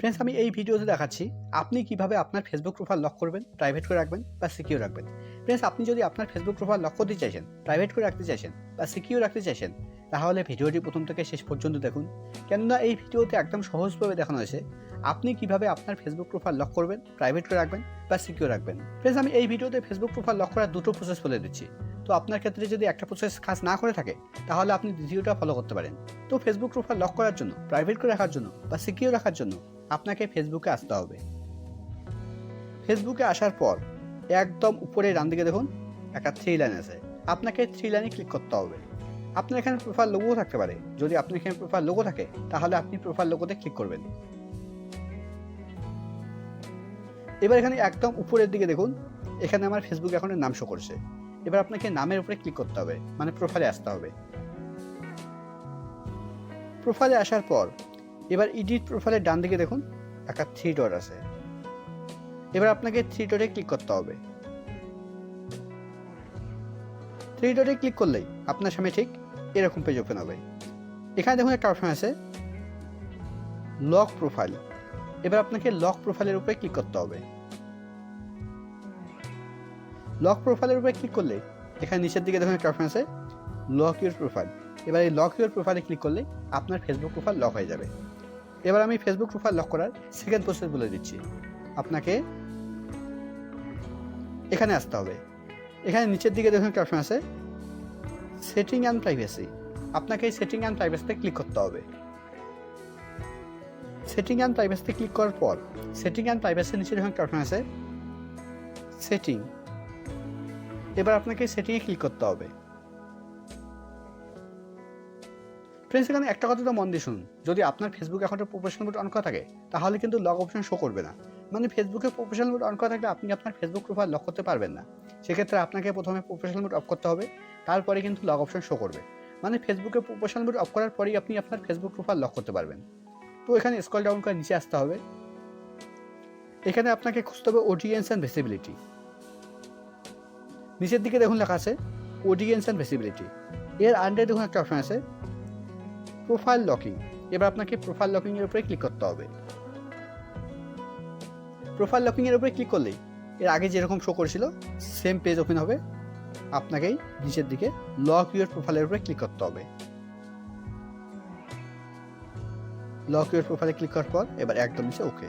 Friends আমি এই ভিডিওতে দেখাচ্ছি আপনি কীভাবে আপনার ফেসবুক প্রোফাইল লক করবেন প্রাইভেট করে রাখবেন বা সিকিউর রাখবেন। ফ্রেন্ডস আপনি যদি আপনার ফেসবুক প্রোফাইল লক করতে চাইছেন প্রাইভেট করে রাখতে চাইছেন বা সিকিউর রাখতে চাইছেন, তাহলে ভিডিওটি প্রথম থেকে শেষ পর্যন্ত দেখুন। কেননা এই ভিডিওতে একদম সহজভাবে দেখানো হয়েছে আপনি কীভাবে আপনার ফেসবুক প্রোফাইল লক করবেন প্রাইভেট করে রাখবেন বা সিকিউর রাখবেন। ফ্রেন্ডস আমি এই ভিডিওতে ফেসবুক প্রোফাইল লক করার দুটো প্রসেস বলে দিচ্ছি। তো আপনার ক্ষেত্রে যদি একটা প্রসেস কাজ না করে থাকে, তাহলে আপনি দ্বিতীয়টা ফলো করতে পারেন। তো ফেসবুক প্রোফাইল লক করার জন্য প্রাইভেট করে রাখার জন্য বা সিকিউর রাখার জন্য আপনাকে ফেসবুকে আসতে হবে। ফেসবুকে আসার পর একদম উপরে ডান দিকে দেখুন, একটা থ্রি লাইন আছে। আপনাকে থ্রি লাইনে ক্লিক করতে হবে। আপনার এখানে প্রোফাইল লোগো থাকতে পারে। যদি আপনার এখানে প্রোফাইল লোগো থাকে, তাহলে আপনি প্রোফাইল লোগোতে ক্লিক করবেন। এবার এখানে একদম উপরের দিকে দেখুন, এখানে আমার ফেসবুক অ্যাকাউন্টের নাম শো করছে। এবার আপনাকে নামের উপরে ক্লিক করতে হবে মানে প্রোফাইলে আসতে হবে। প্রোফাইলে আসার পর এবার এডিট প্রোফাইলের ডান দিকে দেখুন, একটা থ্রি ডট আছে। এবার আপনাকে থ্রি ডটে ক্লিক করতে হবে। থ্রি ডটে ক্লিক করলেই আপনার সামনে ঠিক এরকম পেজ ওপেন হবে। এখানে দেখুন একটা অপশন আছে লক প্রোফাইল এবার আপনাকে লক প্রোফাইলের উপরে ক্লিক করতে হবে। লক প্রোফাইলের উপরে ক্লিক করলে এখানে নিচের দিকে দেখুন একটা অপশন আছে লক ইউর প্রোফাইল এবার এই লক ইউর প্রোফাইলে ক্লিক করলে আপনার ফেসবুক প্রোফাইল লক হয়ে যাবে। এবার আমি ফেসবুক প্রোফাইল লক করার সেকেন্ড প্রসেস বলে দিচ্ছি। আপনাকে এখানে আসতে হবে। এখানে নিচের দিকে দেখুন একটা অপশন আছে সেটিং অ্যান্ড প্রাইভেসি আপনাকে এই সেটিং অ্যান্ড প্রাইভেসিতে ক্লিক করতে হবে। সেটিং অ্যান্ড প্রাইভেসিতে ক্লিক করার পর সেটিং অ্যান্ড প্রাইভেসির নিচে দেখুন একটা অপশন আছে সেটিং এবার আপনাকে সেটিংয়ে ক্লিক করতে হবে। ফ্রেন্ডস এখানে একটা কথা তো মন দিয়ে শুনুন। যদি আপনার ফেসবুক অ্যাকাউন্টে প্রফেশনাল মোড অন করা থাকে, তাহলে কিন্তু লগ অপশন শো করবে না। মানে ফেসবুকে প্রফেশনাল মোড অন করা থাকলে আপনি আপনার ফেসবুক প্রোফাইল লক করতে পারবেন না। সেক্ষেত্রে আপনাকে প্রথমে প্রফেশনাল মোড অফ করতে হবে, তারপরে কিন্তু লগ অপশন শো করবে। মানে ফেসবুকে প্রফেশনাল মোড অফ করার পরেই আপনি আপনার ফেসবুক প্রোফাইল লক করতে পারবেন। তো এখানে স্কল ডাউন করে নিচে আসতে হবে। এখানে আপনাকে খুঁজতে হবে অডিয়েন্স অ্যান্ড ভিসিবিলিটি নিচের দিকে দেখুন লেখা আছে অডিয়েন্স অ্যান্ড ভিসিবিলিটি এর আন্ডারে দেখুন একটা অপশন আছে প্রোফাইল লকিং এবার আপনাকে প্রোফাইল লকিং এর উপরে ক্লিক করতে হবে। প্রোফাইল লকিং এর উপরে ক্লিক করলেই এর আগে যেরকম শো করেছিল সেম পেজ ওপেন হবে। আপনাকেই নিচের দিকে লক ইউর প্রোফাইলের উপরে ক্লিক করতে হবে। লক ইউর প্রোফাইলে ক্লিক করার পর এবার একদম নিচে ওকে